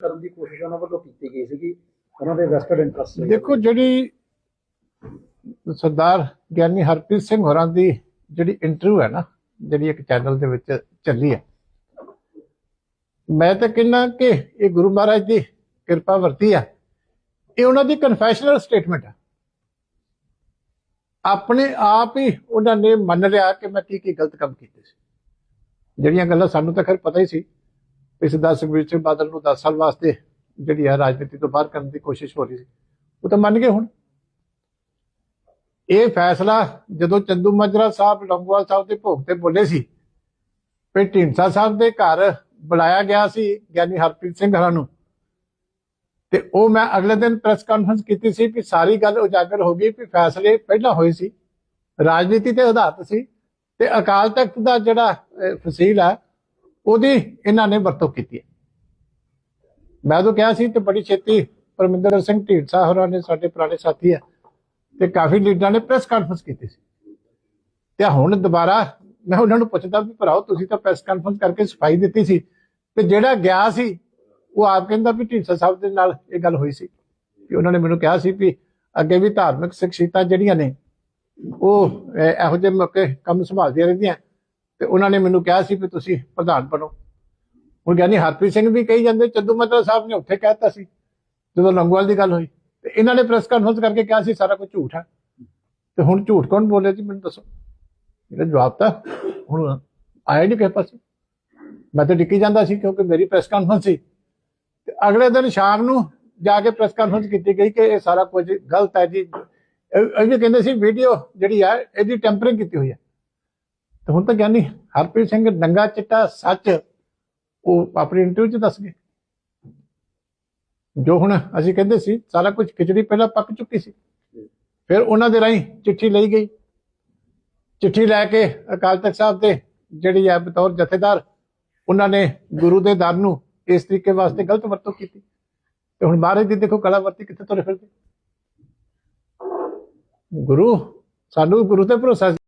ਕਰਨ ਦੀ ਕੋਸ਼ਿਸ਼ ਉਹਨਾਂ ਵੱਲੋਂ ਕੀਤੀ ਗਈ ਸੀਗੀ। ਉਹਨਾਂ ਦੇ ਵੈਸਟਡ ਇੰਟਰਸਟ ਦੇਖੋ, ਜਿਹੜੀ ਸਰਦਾਰ ਗਿਆਨੀ ਹਰਪ੍ਰੀਤ ਸਿੰਘ ਹੋਰਾਂ ਦੀ ਜਿਹੜੀ ਇੰਟਰਵਿਊ ਹੈ ਨਾ, ਜਿਹੜੀ ਇੱਕ ਚੈਨਲ ਦੇ ਵਿੱਚ ਚੱਲੀ ਹੈ, ਮੈਂ ਤਾਂ ਕਹਿੰਦਾ ਕਿ ਇਹ ਗੁਰੂ ਮਹਾਰਾਜ ਦੀ ਕਿਰਪਾ ਵਰਤੀ ਹੈ। ਇਹ ਉਹਨਾਂ ਦੀ ਕਨਫੈਸ਼ਨਲ ਸਟੇਟਮੈਂਟ ਹੈ। ਆਪਣੇ ਆਪ ਹੀ ਉਹਨਾਂ ਨੇ ਮੰਨ ਲਿਆ ਕਿ ਮੈਂ ਕੀ ਕੀ ਗਲਤ ਕੰਮ ਕੀਤੇ ਸੀ। ਜਿਹੜੀਆਂ ਗੱਲਾਂ ਸਾਨੂੰ ਤਾਂ ਖੈਰ ਪਤਾ ਹੀ ਸੀ। ਇਸ ਦਾ ਸੁਖਬੀਰ ਸਿੰਘ ਬਾਦਲ ਨੂੰ 10 ਸਾਲ ਵਾਸਤੇ ਜਿਹੜੀ ਹੈ ਰਾਜਨੀਤੀ ਤੋਂ ਬਾਹਰ ਕਰਨ ਦੀ ਕੋਸ਼ਿਸ਼ ਹੋ ਰਹੀ ਸੀ। ਉਹ ਤਾਂ ਮੰਨ ਗਏ ਹੁਣ। ਇਹ ਫੈਸਲਾ ਜਦੋਂ ਚੰਦੂ ਮਾਜਰਾ ਸਾਹਿਬ, ਲੰਗੋਵਾਲ ਸਾਹਿਬ ਦੇ ਭੋਗ ਤੇ ਬੋਲੇ ਸੀ, ਫਿਰ ਢੀਂਡਸਾ ਸਾਹਿਬ ਦੇ ਘਰ ਬੁਲਾਇਆ ਗਿਆ ਸੀ, ਗਿਆਨੀ ਹਰਪ੍ਰੀਤ ਸਿੰਘ ਹਰਾਂ ਨੂੰ। ਤੇ ਉਹ ਮੈਂ ਅਗਲੇ ਦਿਨ ਪ੍ਰੈਸ ਕਾਨਫਰੰਸ ਕੀਤੀ ਸੀ ਕਿ ਸਾਰੀ ਗੱਲ ਉਜਾਗਰ ਹੋ ਗਈ ਕਿ ਫੈਸਲੇ ਪਹਿਲਾਂ ਹੋਏ ਸੀ। ਰਾਜਨੀਤੀ ਤੇ ਆਧਾਰਿਤ ਸੀ। ਤੇ ਅਕਾਲ ਤਖਤ ਦਾ ਜਿਹੜਾ ਫਸੀਲ ਹੈ ਉਹਦੀ ਇਹਨਾਂ ਨੇ ਵਰਤੋਂ ਕੀਤੀ ਹੈ। ਮੈਂ ਤਾਂ ਕਿਹਾ ਸੀ ਤੇ ਬੜੀ ਛੇਤੀ ਪਰਮਿੰਦਰ ਸਿੰਘ ਢੀਂਡਸਾ ਹੋਰਾਂ ਨੇ ਸਾਡੇ ਪੁਰਾਣੇ ਸਾਥੀ ਆ ਤੇ ਕਾਫੀ ਲੀਡਰਾਂ ਨੇ ਪ੍ਰੈਸ ਕਾਨਫਰੰਸ ਕੀਤੀ ਸੀ। ਤੇ ਹੁਣ ਦੁਬਾਰਾ ਮੈਂ ਉਹਨਾਂ ਨੂੰ ਪੁੱਛਦਾ ਵੀ ਭਰਾਓ, ਤੁਸੀਂ ਤਾਂ ਪ੍ਰੈਸ ਕਾਨਫਰੰਸ ਕਰਕੇ ਸਫ਼ਾਈ ਦਿੱਤੀ ਸੀ ਤੇ ਜਿਹੜਾ ਗਿਆ ਸੀ, ਉਹ ਆਪ ਕਹਿੰਦਾ ਵੀ ਢੀਂਡਸਾ ਸਾਹਿਬ ਦੇ ਨਾਲ ਇਹ ਗੱਲ ਹੋਈ ਸੀ। ਕਿ ਉਹਨਾਂ ਨੇ ਮੈਨੂੰ ਕਿਹਾ ਸੀ ਵੀ ਅੱਗੇ ਵੀ ਧਾਰਮਿਕ ਸ਼ਖਸੀਅਤਾਂ ਜਿਹੜੀਆਂ ਨੇ, ਉਹ ਇਹੋ ਜਿਹੇ ਮੌਕੇ ਕੰਮ ਸੰਭਾਲਦੀਆਂ ਰਹਿੰਦੀਆਂ। ਤੇ ਉਹਨਾਂ ਨੇ ਮੈਨੂੰ ਕਿਹਾ ਸੀ ਵੀ ਤੁਸੀਂ ਪ੍ਰਧਾਨ ਬਣੋ। ਹੁਣ ਗਿਆਨੀ ਹਰਪ੍ਰੀਤ ਸਿੰਘ ਵੀ ਕਹੀ ਜਾਂਦੇ, ਚੱਦੂ ਮਾਜਰਾ ਸਾਹਿਬ ਨੇ ਉੱਥੇ ਕਹਿਤਾ ਸੀ, ਜਦੋਂ ਲੰਗੋਵਾਲ ਦੀ ਗੱਲ ਹੋਈ। ਤੇ ਇਹਨਾਂ ਨੇ ਪ੍ਰੈਸ ਕਾਨਫਰੰਸ ਕਰਕੇ ਕਿਹਾ ਸੀ, ਸਾਰਾ ਕੁਝ ਝੂਠ ਹੈ ਤੇ ਹੁਣ ਝੂਠ ਕੌਣ ਬੋਲੇ ਜੀ, ਮੈਨੂੰ ਦੱਸੋ। ਇਹਦਾ ਜਵਾਬ ਤਾਂ ਹੁਣ ਆਇਆ ਨਹੀਂ ਕਿਸੇ ਪਾਸੇ। ਮੈਂ ਤਾਂ ਡਿੱਕੀ ਜਾਂਦਾ ਸੀ, ਕਿਉਂਕਿ ਮੇਰੀ ਪ੍ਰੈਸ ਕਾਨਫਰੰਸ ਸੀ। ਤੇ ਅਗਲੇ ਦਿਨ ਸ਼ਾਮ ਨੂੰ ਜਾ ਕੇ ਪ੍ਰੈਸ ਕਾਨਫਰੰਸ ਕੀਤੀ ਗਈ ਕਿ ਇਹ ਸਾਰਾ ਕੁਝ ਗਲਤ ਹੈ ਜੀ। ਇਹ ਇਹ ਵੀ ਕਹਿੰਦੇ ਸੀ ਵੀਡੀਓ ਜਿਹੜੀ ਹੈ ਇਹਦੀ ਟੈਂਪਰਿੰਗ ਕੀਤੀ ਹੋਈ ਹੈ। ਤੇ ਹੁਣ ਤਾਂ ਗਿਆਨੀ ਹਰਪ੍ਰੀਤ ਸਿੰਘ ਨੰਗਾ ਚਿੱਟਾ ਸੱਚ, ਉਹ ਆਪਣੀ ਇੰਟਰਵਿਊ 'ਚ ਦੱਸ ਗਏ। ਜੋ ਹੁਣ ਅਸੀਂ ਕਹਿੰਦੇ ਸੀ, ਸਾਰਾ ਕੁਝ ਖਿਚੜੀ ਪਹਿਲਾਂ ਪੱਕ ਚੁੱਕੀ ਸੀ। ਫਿਰ ਉਹਨਾਂ ਦੇ ਰਾਹੀਂ ਚਿੱਠੀ ਲਈ ਗਈ। ਚਿੱਠੀ ਲੈ ਕੇ ਅਕਾਲ ਤਖਤ ਸਾਹਿਬ ਦੇ ਜਿਹੜੀ ਹੈ ਬਤੌਰ ਜਥੇਦਾਰ, ਉਹਨਾਂ ਨੇ ਗੁਰੂ ਦੇ ਦਰ ਨੂੰ ਇਸ ਤਰੀਕੇ ਵਾਸਤੇ ਗਲਤ ਵਰਤੋਂ ਕੀਤੀ। ਤੇ ਹੁਣ ਮਹਾਰਾਜ ਦੀ ਦੇਖੋ ਕਲਾ ਵਰਤੀ ਕਿੱਥੇ ਤੁਰੇ ਫਿਰਦੇ। ਗੁਰੂ, ਸਾਨੂੰ ਗੁਰੂ ਤੇ ਭਰੋਸਾ ਸੀ।